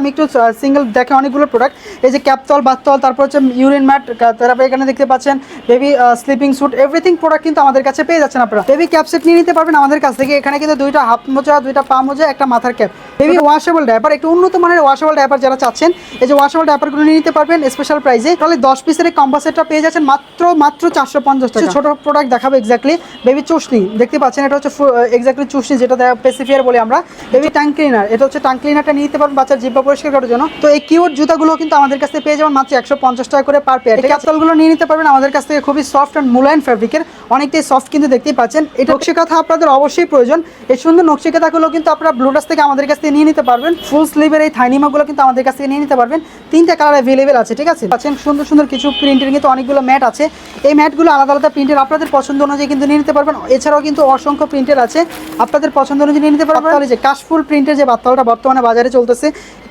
আমি একটু সিঙ্গেল দেখে অনেকগুলো প্রোডাক্ট এই যে ক্যাপতল বাতল তারপর হচ্ছে ইউরিন ম্যাট তারপরে এখানে দেখতে পাচ্ছেন baby sleeping suit everything product কিন্তু আমাদের কাছে পেয়ে যাচ্ছেন আপনারা। বেবি ক্যাপ সেট নিয়ে নিতে পারবেন আমাদের কাছ থেকে। এখানে কিন্তু দুইটা হাফ মোজা, দুইটা পা মোজা, একটা মাথার ক্যাপ বেবি ওয়াশেবল ডাইপার একটু উন্নত মানের ওয়াশেবল ডাইপার যারা চাচ্ছেন এই যে ওয়াশেবল ডাইপারগুলো নিয়ে নিতে পারবেন স্পেশাল প্রাইসে তাহলে দশ পিসের কম্বো পেয়ে যাচ্ছেন মাত্র মাত্র চারশো পঞ্চাশ টাকা। ছোট প্রোডাক্ট দেখাবো এক্স্যাক্টলি বেবি চুষনি দেখতে পাচ্ছেন এটা হচ্ছে এক্স্যাক্টলি চুষনি যেটা পেসিফিয়ার বলি আমরা। বেবি ট্যাঙ্ক ক্লিনার এটা হচ্ছে ট্যাঙ্ক ক্লিনারটা নিয়ে নিতে পারবেন বাচ্চার জিব্বা পরিষ্কার করার জন্য। তো এই কিউট জুতাগুলো কিন্তু আমাদের কাছে পেয়ে যাবেন মাত্র একশো পঞ্চাশ টাকা করে পার পেয়ার ক্যাপসুলগুলো নিয়ে নিতে পারবেন আমাদের কাছ থেকে খুবই সফট অ্যান্ড মুলায়ন ফ্যাব্রিকের অনেকটাই সফট কিন্তু দেখতেই পাচ্ছেন। এটা নকশি কাঁথা আপনাদের অবশ্যই প্রয়োজন। এই সুন্দর নকশি কাঁথাগুলো কিন্তু আপনারা ব্লুটাস থেকে আমাদের কাছ থেকে নিয়ে নিতে পারবেন। ফুল স্লিভের এই থাইনিমাগুলো কিন্তু আমাদের কাছ থেকে নিয়ে নিতে পারবেন। তিনটা কালার অ্যাভেলেবেল আছে, ঠিক আছে? পাচ্ছেন? সুন্দর সুন্দর কিছু প্রিন্টের কিন্তু অনেকগুলো ম্যাট আছে। এই ম্যাটগুলো আলাদা আলাদা প্রিন্টের আপনাদের পছন্দ অনুযায়ী কিন্তু নিয়ে নিতে পারবেন। এছাড়াও কিন্তু অসংখ্য প্রিন্টের আছে। আপনাদের পছন্দ অনুযায়ী নিয়ে নিতে পারবেন। তাহলে যে কাশফুল প্রিন্টের যে বাত্তালটা বর্তমানে বাজারে চলতেছে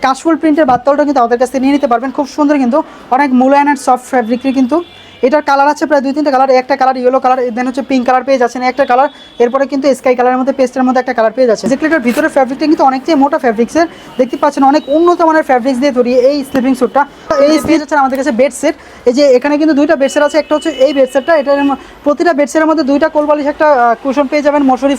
কাশফুল প্রিন্টের বাত্তালটা কিন্তু আমাদের কাছ থেকে নিয়ে নিতে পারবেন। খুব সুন্দর কিন্তু, অনেক মূল্যায়ন অ্যান্ড সফট ফ্যাব্রিকের কিন্তু। এটার কালার আছে প্রায় দুই তিনটা কালার একটা কালার ইয়েলো কালার দেন হচ্ছে পিঙ্ক কালার পেয়ে যাচ্ছেন একটা কালার। এরপরে কিন্তু স্কাই কালারের মধ্যে পেস্টের মধ্যে একটা কালার পেয়ে যাচ্ছে যেগুলো এটার ভিতরে ফ্যাব্রিকটা কিন্তু অনেকটাই মোটা ফ্যাব্রিক্সের দেখতে পাচ্ছেন অনেক উন্নত মানের ফ্যাব্রিক্স দিয়ে তৈরি এই স্লিপিং স্যুটটা এই পেয়ে যাচ্ছেন আমাদের কাছে বেড সেট এই যে এখানে কিন্তু দুইটা বেড সেট আছে একটা হচ্ছে এই বেড সেটটা এটার প্রতিটা বেড সেটের মধ্যে দুইটা কোলবালিশ একটা কুশন পেয়ে যাবেন মশুরি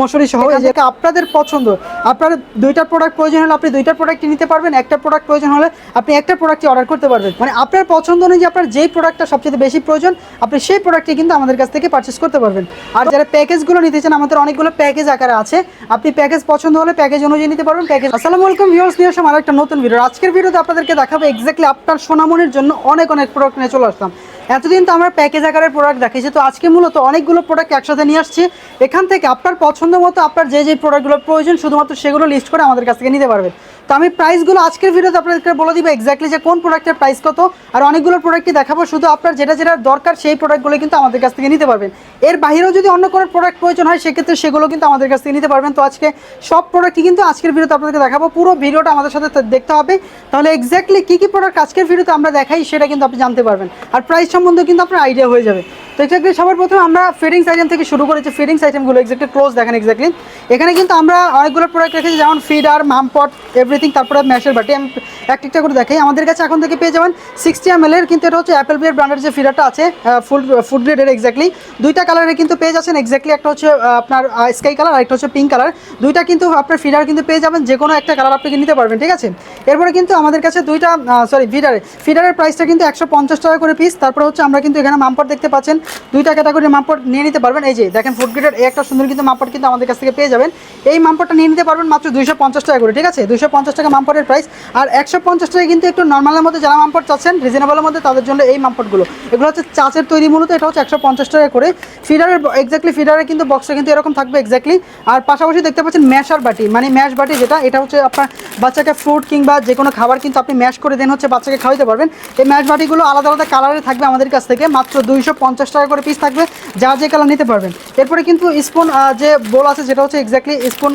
মশুরি সহ। এই যে আপনাদের পছন্দ আপনার দুইটা প্রোডাক্ট প্রয়োজন হলে আপনি দুইটা প্রোডাক্টই নিতে পারবেন একটা প্রোডাক্ট প্রয়োজন হলে আপনি একটা প্রোডাক্টই অর্ডার করতে পারবেন। মানে আপনার পছন্দ অনুযায়ী আপনার যেই প্রোডাক্টটা সবচেয়ে বেশি প্রয়োজন, আপনি সেই প্রোডাক্টটি কিন্তু আমাদের কাছ থেকে পারচেস করতে পারবেন। আর যারা প্যাকেজগুলো নিতে চান, আমাদের অনেকগুলো প্যাকেজ আকারে আছে। আপনি প্যাকেজ পছন্দ হলে প্যাকেজ অনুযায়ী নিতে পারবেন প্যাকেজ আসসালামু আলাইকুম ভিউয়ার্স নিয়ে আসলাম আরেকটা নতুন ভিডিও আজকের ভিডিওতে আপনাদেরকে দেখাবো এক্স্যাক্টলি আপনার সোনামনির জন্য অনেক অনেক প্রোডাক্ট নিয়ে চলে আসলাম। এতদিন তো আমরা প্যাকেজ আকারের প্রোডাক্ট দেখিয়েছি তো আজকে মূলত অনেকগুলো প্রোডাক্ট একসাথে নিয়ে আসছি। এখান থেকে আপনার পছন্দ মতো আপনার যে যে প্রোডাক্টগুলো প্রয়োজন, শুধুমাত্র সেগুলো লিস্ট করে আমাদের কাছ থেকে নিতে পারবেন। তো আমি প্রাইসগুলো আজকের ভিডিওতে আপনাদেরকে বলে দিব এক্স্যাক্টলি যে কোন প্রোডাক্টের প্রাইস কত, আর অনেকগুলো প্রোডাক্টই দেখাবো, শুধু আপনার যেটা যেটা দরকার সেই প্রোডাক্টগুলো কিন্তু আমাদের কাছ থেকে নিতে পারবেন। এর বাইরেও যদি অন্য কোনো প্রোডাক্ট প্রয়োজন হয়, সেক্ষেত্রে সেগুলো কিন্তু আমাদের কাছ থেকে নিতে পারবেন। তো আজকে সব প্রোডাক্টই কিন্তু আজকের ভিডিওতে আপনাদেরকে দেখাবো, পুরো ভিডিওটা আমাদের সাথে দেখতে হবে। তাহলে এক্স্যাক্টলি কী কী প্রোডাক্ট আজকের ভিডিওতে আমরা দেখাই, সেটা কিন্তু আপনি জানতে পারবেন। আর প্রাইস সম্বন্ধে কিন্তু আপনার আইডিয়া হয়ে যাবে। তো এক্স্যাক্টলি সবার প্রথমে আমরা ফিডিংস আইটেম থেকে শুরু করেছি ফিডিংস আইটেমগুলো এক্স্যাক্টলি ক্লোজ দেখেন এক্স্যাক্টলি এখানে কিন্তু আমরা অনেকগুলো প্রোডাক্ট রেখেছি, যেমন ফিডার মামপট এভরিথিং তারপরে ম্যাশের বাটি। আমি একটা একটা করে দেখাই। আমাদের কাছে এখন থেকে পেয়ে যাবেন সিক্সটি এম এর, কিন্তু এটা হচ্ছে অ্যাপেল বিয়ার ব্র্যান্ডের যে ফিডারটা আছে ফুল ফুড গ্রেডের এক্স্যাক্টলি দুইটা কালারে কিন্তু পেয়ে যাচ্ছেন এক্স্যাক্টলি একটা হচ্ছে আপনার স্কাই কালার আর একটা হচ্ছে পিঙ্ক কালার দুইটা কিন্তু আপনার ফিডার কিন্তু পেয়ে যাবেন যে কোনো একটা কালার আপনি নিতে পারবেন, ঠিক আছে? এরপরে কিন্তু আমাদের কাছে দুইটা সরি ফিডারে ফিডারের প্রাইসটা কিন্তু একশো পঞ্চাশ টাকা করে পিস তারপরে হচ্ছে আমরা কিন্তু এখানে মাম্পট দেখতে পাচ্ছেন। দুইটা ক্যাটাগরির মাম্পট নিয়ে নিতে পারবেন। এই যে, দেখেন ফুড গ্রেডের এই একটা সুন্দর কিন্তু মাম্পট কিন্তু আমাদের কাছ থেকে পেয়ে যাবেন। এই মাম্পটটা নিয়ে নিতে পারবেন মাত্র দুইশো পঞ্চাশ টাকা করে, ঠিক আছে? দুইশো পঞ্চাশ টাকা মাম্পটের প্রাইস আর একশো পঞ্চাশ টাকা কিন্তু একটু নর্মালের মধ্যে যারা মাম্পট চাচ্ছেন রিজনেবলের মধ্যে তাদের জন্য এই মাম্পটগুলো এগুলো হচ্ছে চাচের তৈরি মূলত, এটা হচ্ছে একশো পঞ্চাশ টাকা করে। ফিডারের এক্স্যাক্টলি ফিডারের কিন্তু বক্সটা কিন্তু এরকম থাকবে এক্স্যাক্টলি আর পাশাপাশি দেখতে পাচ্ছেন ম্যাশার বাটি। মানে ম্যাশ বাটি যেটা, এটা হচ্ছে আপনার বাচ্চাকে ফ্রুট কিংবা যে কোনো খাবার কিন্তু আপনি ম্যাশ করে দেন, হচ্ছে বাচ্চাকে খাওয়াতে পারবেন। এই ম্যাশ বাটিগুলো আলাদা আলাদা কালারে থাকবে আমাদের কাছ থেকে, মাত্র দুইশো পঞ্চাশ টাকা করে পিস থাকবে, যা যে কালার নিতে পারবেন। এরপরে কিন্তু স্পুন যে বোল আছে যেটা হচ্ছে এক্স্যাক্টলি স্পুন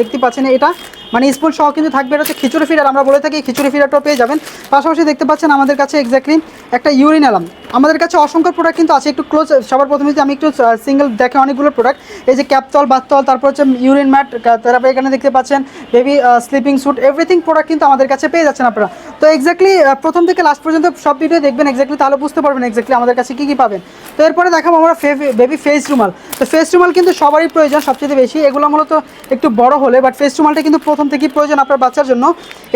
দেখতে পাচ্ছেন এটা। মানে স্পুন সহ কিন্তু থাকবে, এটা হচ্ছে খিচুড়ি ফিডার আমরা বলে থাকি খিচুড়ি ফিডারটাও পেয়ে যাবেন। পাশাপাশি দেখতে পাচ্ছেন আমাদের কাছে এক্স্যাক্টলি একটা ইউরিন অ্যালাম আমাদের কাছে অসংখ্য প্রোডাক্ট কিন্তু আছে। একটু ক্লোজ সবার প্রথমে যদি আমি একটু সিঙ্গেল দেখে অনেকগুলো প্রোডাক্ট এই যে ক্যাপতল বাতল তারপর হচ্ছে ইউরিন ম্যাট তারপরে এখানে দেখতে পাচ্ছেন baby sleeping suit everything product কিন্তু আমাদের কাছে পেয়ে যাচ্ছেন আপনারা। তো এক্স্যাক্টলি প্রথম থেকে লাস্ট পর্যন্ত সব ভিডিও দেখবেন এক্স্যাক্টলি তাহলে বুঝতে পারবেন এক্স্যাক্টলি আমাদের কাছে কী কী পাবেন। তো এরপরে দেখাবো আমরা বেবি ফেস রুমাল তো ফেস রুমাল কিন্তু সবারই প্রয়োজন, সবচেয়ে বেশি। এগুলো মূলত একটু বড় হলে বাট ফেস রুমালটা কিন্তু প্রথম থেকেই প্রয়োজন আপনার বাচ্চার জন্য।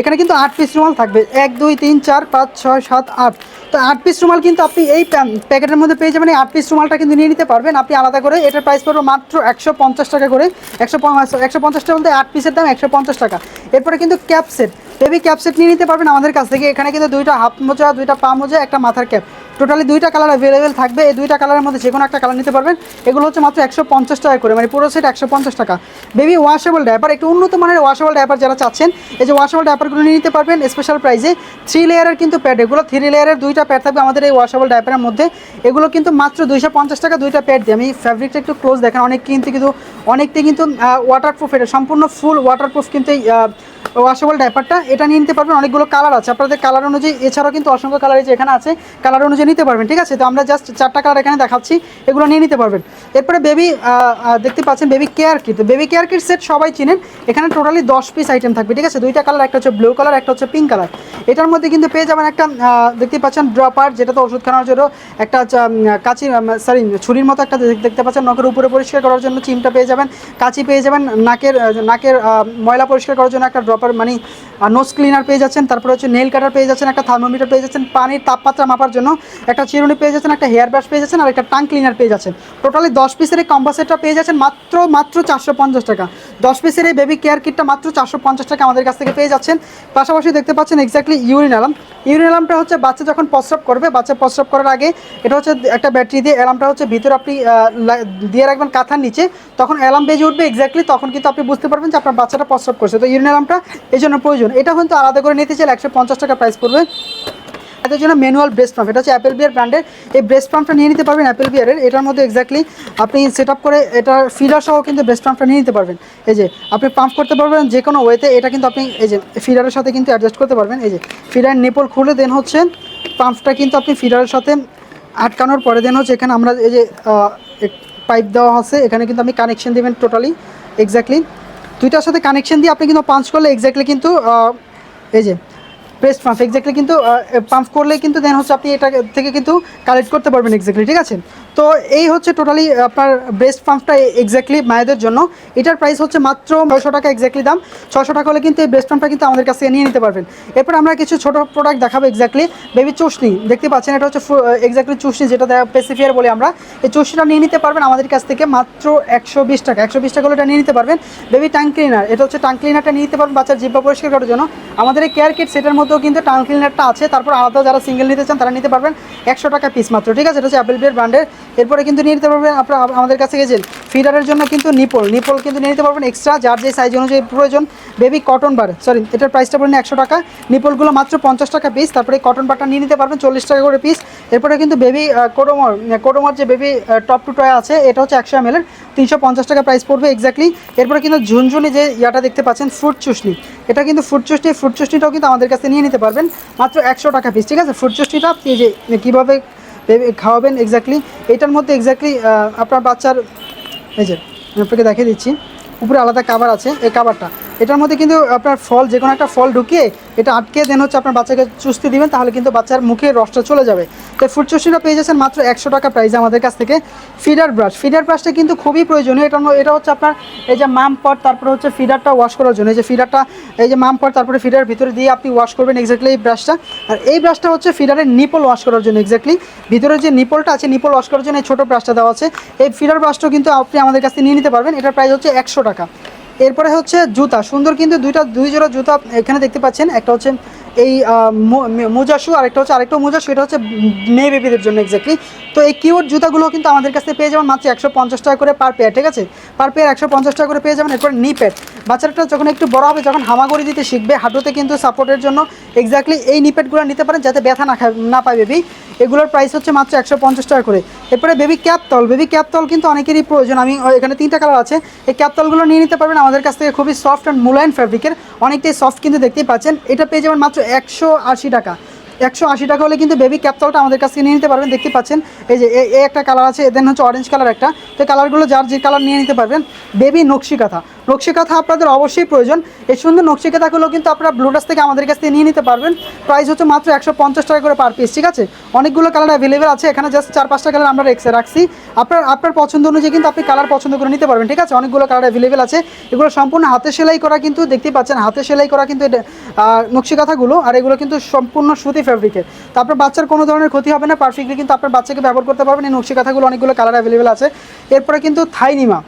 এখানে কিন্তু আট পিস রুমাল থাকবে। এক, দুই, তিন, চার, পাঁচ, ছয়, সাত, আট। তো আট পিস রুমাল কিন্তু আপনি এই প্যাকেটের মধ্যে পেয়ে যাবেন। এই আট পিস রুমালটা কিন্তু নিয়ে নিতে পারবেন। আপনি আলাদা করে এটার প্রাইস পড়বে মাত্র একশো পঞ্চাশ টাকা করে। একশো একশো পঞ্চাশ টাকা বলতে আট পিসের দাম একশো পঞ্চাশ টাকা। এরপরে কিন্তু cap set baby cap set নিয়ে নিতে পারবেন আমাদের কাছ থেকে। এখানে কিন্তু দুইটা হাফ মোজা, দুইটা পা মোজা, একটা মাথার ক্যাপ টোটালি দুইটা কালার অ্যাভেলেবেল থাকবে। এই দুইটা কালারের মধ্যে যে কোনো একটা কালার নিতে পারবেন। এগুলো হচ্ছে মাত্র একশো পঞ্চাশ টাকা করে মানে পুরো সেট একশো পঞ্চাশ টাকা। বেবি ওয়াশেবল ডাইপার একটু উন্নত মানের ওয়াশেবল ডাইপার যারা চাচ্ছেন, এই যে ওয়াশেবল ডাইপারগুলো নিয়ে নিতে পারবেন স্পেশাল প্রাইসে থ্রি লেয়ারের কিন্তু প্যাড এগুলো থ্রি লেয়ারের দুইটা প্যাড থাকবে আমাদের এই ওয়াশেবল ডাইপারের মধ্যে। এগুলো কিন্তু মাত্র দুইশো পঞ্চাশ টাকা দুইটা প্যাড দিয়ে। আমি ফ্যাব্রিকটা একটু ক্লোজ দেখেন, অনেক কিন্তু কিন্তু অনেকটাই কিন্তু ওয়াটারপ্রুফ এটা সম্পূর্ণ ফুল ওয়াটারপ্রুফ কিন্তু এই ওয়াশেবল ডাইপারটা এটা নিয়ে নিতে পারবেন, অনেকগুলো কালার আছে। আপনাদের কালার অনুযায়ী, এছাড়াও কিন্তু অসংখ্য কালার যে এখানে আছে কালার অনুযায়ী নিতে পারবেন, ঠিক আছে? তো আমরা জাস্ট চারটা কালার এখানে দেখাচ্ছি, এগুলো নিয়ে নিতে পারবেন। এরপরে বেবি দেখতে পাচ্ছেন baby care kit baby care kit set সবাই চিনেন, এখানে টোটালি দশ পিস আইটেম থাকবে, ঠিক আছে? দুইটা কালার একটা হচ্ছে ব্লু কালার একটা হচ্ছে পিঙ্ক কালার এটার মধ্যে কিন্তু পেয়ে যাবেন একটা দেখতে পাচ্ছেন ড্রপার যেটা তো ওষুধ খাওয়ার জন্য একটা কাঁচি সরি ছুরির মতো একটা দেখতে পাচ্ছেন, নখের উপরে পরিষ্কার করার জন্য চিমটা পেয়ে যাবেন, কাঁচি পেয়ে যাবেন, নাকের নাকের ময়লা পরিষ্কার করার জন্য একটা ড্রপার মানে নোজ ক্লিনার পেয়ে যাচ্ছেন, তারপরে হচ্ছে নেল কাটার পেয়ে যাচ্ছেন, একটা থার্মোমিটার পেয়ে যাচ্ছেন, পানির তাপমাত্রা মাপার জন্য, একটা চিরুনি পেয়ে যাচ্ছেন, একটা হেয়ার ব্রাশ পেয়ে যাচ্ছেন, আর একটা টাং ক্লিনার পেয়ে যাচ্ছেন। টোটালি দশ পিসের এই কম্বো সেটটা পেয়ে যাচ্ছেন মাত্র মাত্র চারশো পঞ্চাশ টাকা। দশ পিসের এই বেবি কেয়ার কিটটা মাত্র চারশো পঞ্চাশ টাকা আমাদের কাছ থেকে পেয়ে যাচ্ছেন। পাশাপাশি দেখতে পাচ্ছেন এক্স্যাক্টলি ইউরিন অ্যালাম ইউরিন অ্যালামটা হচ্ছে বাচ্চা যখন প্রস্রাব করবে, বাচ্চা প্রস্রাব করার আগে এটা হচ্ছে একটা ব্যাটারি দিয়ে অ্যালামটা হচ্ছে ভিতরে আপনি দিয়ে রাখবেন কাঁথার নিচে, তখন অ্যালাম বেজে উঠবে এক্স্যাক্টলি তখন কিন্তু আপনি বুঝতে পারবেন যে আপনার বাচ্চাটা প্রস্রাব করছে। তো ইউরিন অ্যালামটা এই জন্য প্রয়োজন। এটা কিন্তু আলাদা করে নিতে চাইলে একশো পঞ্চাশ টাকা প্রাইস পড়বে। এদের জন্য ম্যানুয়াল ব্রেস্ট পাম্প এটা হচ্ছে অ্যাপেল বিয়ার ব্র্যান্ডের এই ব্রেস্ট পাম্পটা নিয়ে নিতে পারবেন অ্যাপেল বিয়ারের এটার মধ্যে এক্স্যাক্টলি আপনি সেট করে এটার ফিডার সহ কিন্তু ব্রেস্ট পাম্পটা নিয়ে নিতে পারবেন। এই যে, আপনি পাম্প করতে পারবেন যে কোনো ওয়েতে এটা কিন্তু আপনি এই যে ফিডারের সাথে কিন্তু অ্যাডজাস্ট করতে পারবেন। এই যে ফিডার নেপল খুলে দেন হচ্ছে পাম্পটা কিন্তু আপনি ফিডারের সাথে আটকানোর পরে দেন হচ্ছে এখানে আমরা এই যে পাইপ দেওয়া আছে। এখানে কিন্তু আপনি কানেকশন দেবেন টোটালি এক্স্যাক্টলি দুইটার সাথে কানেকশন দিয়ে আপনি কিন্তু পাঞ্চ করলে এক্স্যাক্টলি কিন্তু এই যে প্রেস্ট পাম্প এক্স্যাক্টলি কিন্তু পাম্প করলে কিন্তু দেন হচ্ছে আপনি এটা থেকে কিন্তু কালেক্ট করতে পারবেন এক্স্যাক্টলি ঠিক আছে? তো এই হচ্ছে টোটালি আপনার ব্রেস্ট পাম্পটা এক্স্যাক্টলি মায়েদের জন্য। এটার প্রাইস হচ্ছে মাত্র ছয়শো টাকা এক্স্যাক্টলি দাম। ছশো টাকা হলে কিন্তু এই ব্রেস্ট পাম্পটা কিন্তু আমাদের কাছ নিয়ে নিতে পারবেন। এরপর আমরা কিছু ছোট প্রোডাক্ট দেখাবো এক্স্যাক্টলি বেবি চুষনি, দেখতে পাচ্ছেন এটা হচ্ছে এক্স্যাক্টলি চুষনি যেটা পেসিফিয়ার বলি আমরা। এই চুষনিটা নিয়ে নিতে পারবেন আমাদের কাছ থেকে মাত্র একশো বিশ টাকা। একশো বিশ টাকা হলে এটা নিয়ে নিতে পারবেন। বেবি টাং ক্লিনার এটা হচ্ছে টাং ক্লিনারটা নিয়ে নিতে পারবেন বাচ্চার জিব্বা পরিষ্কার করার জন্য। আমাদের এই কেয়ার কিট সেটার মধ্যেও কিন্তু টাং ক্লিনারটা আছে। তারপর আলাদা যারা সিঙ্গেল নিতে চান তারা নিতে পারবেন একশো টাকা পিস মাত্র, ঠিক আছে? এটা হচ্ছে অ্যাপেল বিয়ার ব্র্যান্ডের এরপরে কিন্তু নিয়ে নিতে পারবেন আপনারা আমাদের কাছে গেছেন ফিডারের জন্য কিন্তু নিপল। নিপল কিন্তু নিয়ে নিতে পারবেন এক্সট্রা যার যে সাইজ অনুযায়ী প্রয়োজন। বেবি কটন বার সরি এটার প্রাইসটা পড়েন একশো টাকা। নিপলগুলো মাত্র পঞ্চাশ টাকা পিস তারপরে কটন বারটা নিয়ে নিতে পারবেন চল্লিশ টাকা করে পিস এরপরে কিন্তু বেবি কোডোমর কোডোমর যে বেবি টপ টু টয় আছে, এটা হচ্ছে একশো এম এর। তিনশো পঞ্চাশ টাকা প্রাইস পড়বে এক্স্যাক্টলি এরপরে কিন্তু ঝুনঝুনি যে ইয়াটা দেখতে পাচ্ছেন ফ্রুট চুষনি এটা কিন্তু ফ্রুট চুষনি ফ্রুট চুষনিটাও কিন্তু আমাদের কাছে নিয়ে নিতে পারবেন। মাত্র একশো টাকা পিস ঠিক আছে? ফ্রুট চুষনিটা যে, কীভাবে ভেবে- খাওয়াবেন এক্স্যাক্টলি এটার মধ্যে এক্স্যাক্টলি আপনার বাচ্চার, এই যে আপনাকে দেখিয়ে দিচ্ছি। উপরে আলাদা কাবার আছে। এই কাভারটা এটার মধ্যে কিন্তু আপনার ফল, যে কোনো একটা ফল ঢুকিয়ে এটা আটকে দেন হচ্ছে আপনার বাচ্চাকে চুষতে দিবেন, তাহলে কিন্তু বাচ্চার মুখে রসটা চলে যাবে। তো ফুড চুষিটা পেয়ে যাচ্ছেন মাত্র একশো টাকা প্রাইস আমাদের কাছ থেকে ফিডার ব্রাশ ফিডার ব্রাশটা কিন্তু খুবই প্রয়োজনীয়, এটা এটা হচ্ছে আপনার এই যে মাম পট, তারপরে হচ্ছে ফিডারটা ওয়াশ করার জন্য। এই যে ফিডারটা এই যে মাম পট, তারপরে ফিডার ভিতরে দিয়ে আপনি ওয়াশ করবেন এক্স্যাক্টলি এই ব্রাশটা আর এই ব্রাশটা হচ্ছে ফিডারের নিপল ওয়াশ করার জন্য এক্স্যাক্টলি ভিতরে যে নিপলটা আছে নিপল ওয়াশ করার জন্য এই ছোটো ব্রাশটা দেওয়া আছে। এই ফিডার ব্রাশটাও কিন্তু আপনি আমাদের কাছ থেকে নিয়ে নিতে পারবেন, এটার প্রাইস হচ্ছে একশো টাকা। এরপরে হচ্ছে জুতা, সুন্দর কিন্তু দুইটা, দুই জোড়া জুতা এখানে দেখতে পাচ্ছেন। একটা হচ্ছে এই মোজা শু আরেকটা হচ্ছে, আরেকটা মোজা শু এটা হচ্ছে মেয়ে বেবিদের জন্য এক্স্যাক্টলি তো এই কিউট জুতাগুলো কিন্তু আমাদের কাছে পেয়ে যাবেন মাত্র একশো পঞ্চাশ টাকা করে পার পেয়ার ঠিক আছে? পার পেয়ার একশো পঞ্চাশ টাকা করে পেয়ে যাবেন, এরপর নি প্যাড বাচ্চাটা যখন একটু বড় হবে, যখন হামাগুড়ি দিতে শিখবে, হাঁটুতে কিন্তু সাপোর্টের জন্য এক্স্যাক্টলি এই নিপেডগুলো নিতে পারেন, যাতে ব্যথা না খায়, না পায় বেবি এগুলোর প্রাইস হচ্ছে মাত্র একশো পঞ্চাশ টাকা করে। এরপরে baby cap towel baby cap towel কিন্তু অনেকেরই প্রয়োজন। আমি এখানে তিনটা কালার আছে। এই ক্যাপ তলগুলো নিয়ে নিতে পারবেন। আমাদের কাছ থেকে খুবই সফট অ্যান্ড মুলায়ন ফ্যাব্রিকের অনেকটাই সফট কিন্তু দেখতেই পাচ্ছেন। এটা পেয়ে যাবেন মাত্র একশো আশি টাকা। একশো আশি টাকা হলে কিন্তু বেবি ক্যাপতলটা আমাদের কাছ থেকে নিয়ে নিতে পারবেন। দেখতে পাচ্ছেন। এই যে, এ একটা কালার আছে। দেন হচ্ছে অরেঞ্জ কালার একটা। তো কালারগুলো যার যে কালার নিয়ে নিতে পারবেন বেবি নকশি কাঁথা। নকশি কাঁথা আপনাদের অবশ্যই প্রয়োজন। এই সুন্দর নকশি কাঁথাগুলো কিন্তু আপনারা ব্লুটাস থেকে আমাদের কাছ থেকে নিয়ে নিতে পারবেন। প্রাইস হচ্ছে মাত্র একশো পঞ্চাশ টাকা করে পার পিস ঠিক আছে? অনেকগুলো কালার অ্যাভেলেবেল আছে। এখানে জাস্ট চার পাঁচটা কালার আমরা রেখে রাখছি। আপনার আপনার পছন্দ অনুযায়ী কিন্তু আপনি কালার পছন্দ করে নিতে পারবেন, ঠিক আছে? অনেকগুলো কালার অ্যাভেলেবেল আছে। এগুলো সম্পূর্ণ হাতে সেলাই করা কিন্তু, দেখতেই পাচ্ছেন, হাতে সেলাই করা কিন্তু নকশি কাঁথাগুলো আর এগুলো কিন্তু সম্পূর্ণ সুতি ফ্যাব্রিকের তো আপনার বাচ্চার কোনো ধরনের ক্ষতি হবে না পারফেক্টলি কিন্তু আপনার বাচ্চাকে ব্যবহার করতে পারবেন। এই নকশি কাঁথাগুলো অনেকগুলো কালার অ্যাভেলেবেল আছে। এরপরে কিন্তু থাইনিমা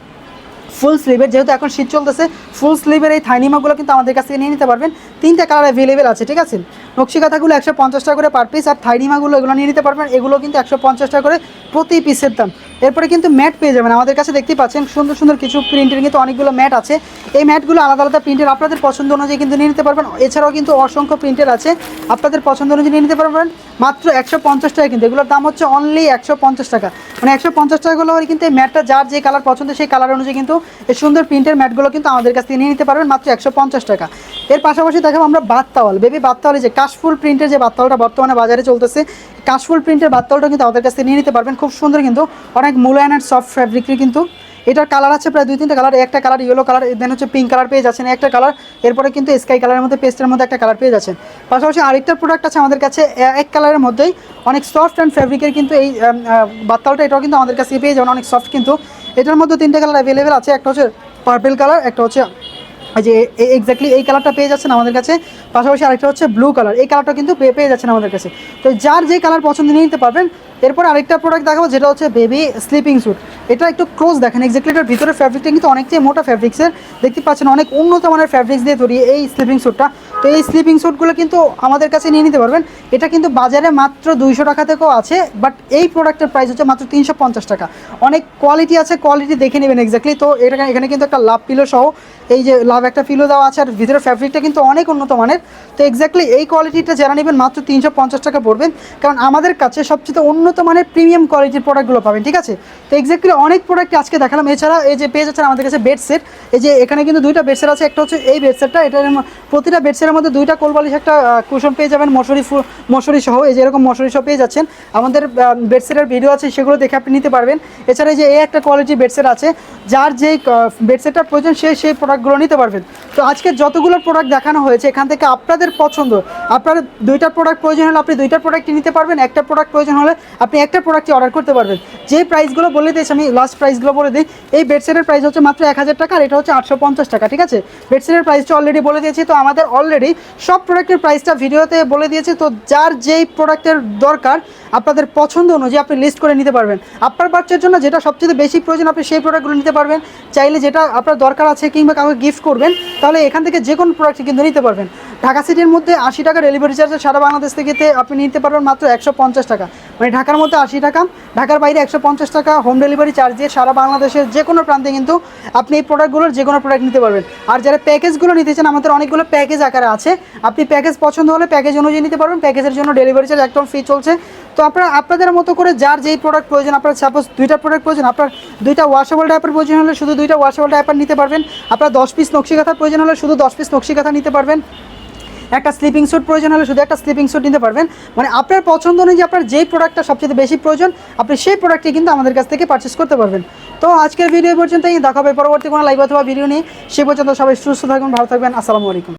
ফুল স্লিভের যেহেতু এখন শীত চলতেছে ফুল স্লিভের এই থাইনিমাগুলো কিন্তু আমাদের কাছ থেকে নিয়ে নিতে পারবেন। তিনটা কালার অ্যাভেলেবেল আছে, ঠিক আছে? নকশি কাঁথাগুলো একশো পঞ্চাশ টাকা করে পার পিস আর থাইনিমাগুলো এগুলো নিয়ে নিতে পারবেন। এগুলো কিন্তু একশো পঞ্চাশ টাকা করে প্রতি পিসের দাম। এরপরে কিন্তু ম্যাট পেয়ে যাবেন। আমাদের কাছে দেখতেই পাচ্ছেন সুন্দর সুন্দর কিছু প্রিন্টের কিন্তু অনেকগুলো ম্যাট আছে। এই ম্যাটগুলো আলাদা আলাদা প্রিন্টের আপনাদের পছন্দ অনুযায়ী কিন্তু নিয়ে নিতে পারবেন। এছাড়াও কিন্তু অসংখ্য প্রিন্টের আছে। আপনাদের পছন্দ অনুযায়ী নিয়ে নিতে পারবেন। মাত্র একশো পঞ্চাশ টাকা কিন্তু। এগুলোর দাম হচ্ছে অনলি একশো পঞ্চাশ টাকা। মানে একশো পঞ্চাশ টাকাগুলো হলে কিন্তু এই ম্যাটটা যার যে কালার পছন্দ, সেই কালার অনুযায়ী কিন্তু এই সুন্দর প্রিন্টের ম্যাটগুলো কিন্তু আমাদের কাছ থেকে নিয়ে নিতে পারবেন মাত্র একশো পঞ্চাশ টাকা। এর পাশাপাশি দেখাবো আমরা বাত তাওয়াল বেবি বাত তাওয়ালে যে কাশফুল প্রিন্টের যে বাত তাওয়ালটা বর্তমানে বাজারে চলতেছে, কাশফুল প্রিন্টের বাত তাওয়ালটা কিন্তু আমাদের কাছ থেকে নিয়ে নিতে পারবেন। খুব সুন্দর কিন্তু অনেক মূল্যায়ন অ্যান্ড সফট ফ্যাব্রিকের কিন্তু এটার কালার আছে প্রায় দুই তিনটা কালার একটা কালার ইয়েলো কালার দেন হচ্ছে পিঙ্ক কালার পেয়ে যাচ্ছেন একটা কালার এরপরে কিন্তু স্কাই কালারের মধ্যে পেস্টের মধ্যে একটা কালার পেয়ে যাচ্ছেন। পাশাপাশি আরেকটা প্রোডাক্ট আছে আমাদের কাছে এক কালারের মধ্যেই অনেক সফট অ্যান্ড ফ্যাব্রিকের কিন্তু এই বাত্তালটা এটাও কিন্তু আমাদের কাছে পেয়ে যাবেন, অনেক সফট কিন্তু। এটার মধ্যে তিনটে কালার অ্যাভেলেবেল আছে, একটা হচ্ছে পার্পেল কালার একটা হচ্ছে যে এক্স্যাক্টলি এই কালারটা পেয়ে যাচ্ছেন আমাদের কাছে। পাশাপাশি আরেকটা হচ্ছে ব্লু কালার এই কালারটা কিন্তু পেয়ে পেয়ে যাচ্ছেন আমাদের কাছে। তো যার যে কালার পছন্দ নিয়ে নিতে পারবেন, এরপর আরেকটা প্রোডাক্ট দেখাবো, যেটা হচ্ছে বেবি স্লিপিং স্যুট এটা একটু ক্লোজ দেখেন এক্স্যাক্টলি এটার ভিতরে ফ্যাব্রিকটা কিন্তু অনেকটাই মোটা ফ্যাব্রিক্সের দেখতে পাচ্ছেন অনেক উন্নত মানের ফ্যাব্রিক্স দিয়ে তৈরি এই স্লিপিং স্যুটটা তো এই স্লিপিং স্যুটগুলো কিন্তু আমাদের কাছে নিয়ে নিতে পারবেন। এটা কিন্তু বাজারে মাত্র দুইশো টাকা থেকেও আছে বাট এই প্রোডাক্টের প্রাইস হচ্ছে মাত্র তিনশো পঞ্চাশ টাকা। অনেক কোয়ালিটি আছে কোয়ালিটি দেখে নেবেন এক্স্যাক্টলি তো এটা এখানে কিন্তু একটা লাভ পিলো সহ এই যে লাভ একটা পিলো দেওয়া আছে, আর ভিতরে ফ্যাব্রিকটা কিন্তু অনেক উন্নত মানের। তো এক্স্যাক্টলি এই কোয়ালিটিটা যারা নেবেন মাত্র তিনশো পঞ্চাশ টাকা পড়বেন। কারণ আমাদের কাছে সবচেয়ে উন্নত মানের প্রিমিয়াম কোয়ালিটির প্রোডাক্টগুলো পাবেন, ঠিক আছে? তো এক্স্যাক্টলি অনেক প্রোডাক্ট আজকে দেখালাম। এছাড়া এই যে পেয়ে যাচ্ছেন আমাদের কাছে বেড সেট এই যে এখানে কিন্তু দুইটা বেড সেট আছে। একটা হচ্ছে এই বেড সেটটা এটার প্রতিটা বেড সেটের মধ্যে দুইটা কোলবালিশ একটা কুশন পেয়ে যাবেন, মশুরি মশুরি সহ। এই যে এরকম মশুরি সহ পেয়ে যাচ্ছেন। আমাদের বেড সেটের ভিডিও আছে, সেগুলো দেখে আপনি নিতে পারবেন। এছাড়া এই যে এই একটা কোয়ালিটি বেড সেট আছে। যার যেই বেড সেটটা প্রয়োজন, সে সেই প্রোডাক্টগুলো নিতে পারবেন। তো আজকে যতগুলো প্রোডাক্ট দেখানো হয়েছে, এখান থেকে আপনাদের পছন্দ, আপনার দুইটা প্রোডাক্ট প্রয়োজন হলে আপনি দুইটা প্রোডাক্টই নিতে পারবেন, একটা প্রোডাক্ট প্রয়োজন হলে আপনি একটা প্রোডাক্টই অর্ডার করতে পারবেন। যে প্রাইসগুলো বলে দিয়েছি, আমি লাস্ট প্রাইসগুলো বলে দিই, এই বেডসেটের প্রাইস হচ্ছে মাত্র এক হাজার টাকা আর এটা হচ্ছে আটশো পঞ্চাশ টাকা, ঠিক আছে? বেডসেটের প্রাইসটা অলরেডি বলে দিয়েছি, তো আমাদের অলরেডি সব প্রোডাক্টের প্রাইসটা ভিডিওতে বলে দিয়েছি, তো যার যেই প্রোডাক্টের দরকার, আপনাদের পছন্দ অনুযায়ী আপনি লিস্ট করে নিতে পারবেন। আপনার বাচ্চার জন্য যেটা সবচেয়ে বেশি প্রয়োজন, আপনি সেই প্রোডাক্টগুলো নিতে পারবেন। চাইলে যেটা আপনার দরকার আছে কিংবা কাউকে গিফট করবেন তাহলে এখান থেকে যে কোনো প্রোডাক্ট কিন্তু নিতে পারবেন। ঢাকা সিটির মধ্যে আশি টাকা ডেলিভারি চার্জে সারা বাংলাদেশ থেকে আপনি নিতে পারবেন মাত্র একশো পঞ্চাশ টাকা। মানে ঢাকার মধ্যে আশি টাকা, ঢাকার বাইরে একশো পঞ্চাশ টাকা হোম ডেলিভারি চার্জ দিয়ে সারা বাংলাদেশের যে কোনো প্রান্তে কিন্তু আপনি এই প্রোডাক্টগুলোর যে কোনো প্রোডাক্ট নিতে পারবেন। আর যারা প্যাকেজগুলো নিতে চান, আমাদের অনেকগুলো প্যাকেজ আকারে আছে। আপনি প্যাকেজ পছন্দ হলে প্যাকেজ অনুযায়ী নিতে পারবেন প্যাকেজের জন্য ডেলিভারি চার্জ একদম ফ্রি চলছে। তো আপনারা, আপনাদের মতো করে যার যেই প্রোডাক্ট প্রয়োজন, আপনার সাপোজ দুইটা প্রোডাক্ট প্রয়োজন, আপনার দুইটা ওয়াশেবল ডাইপার প্রয়োজন হলে শুধু দুইটা ওয়াশেবল ডাইপার নিতে পারবেন। আপনার দশ পিস নকশি কাঁথার প্রয়োজন হলে শুধু দশ পিস নকশি কাঁথা নিতে পারবেন। একটা স্লিপিং স্যুট প্রয়োজন হলে শুধু একটা স্লিপিং স্যুট নিতে পারবেন। মানে আপনার পছন্দ অনুযায়ী আপনার যেই প্রোডাক্টটা সবচেয়ে বেশি প্রয়োজন, আপনি সেই প্রোডাক্টটি কিন্তু আমাদের কাছ থেকে পারচেস করতে পারবেন। তো আজকের ভিডিও পর্যন্তই, দেখা হবে পরবর্তী কোনো লাইভ অথবা ভিডিও নিয়ে। সে পর্যন্ত সবাই সুস্থ থাকবেন ভালো থাকবেন, আসসালামু আলাইকুম।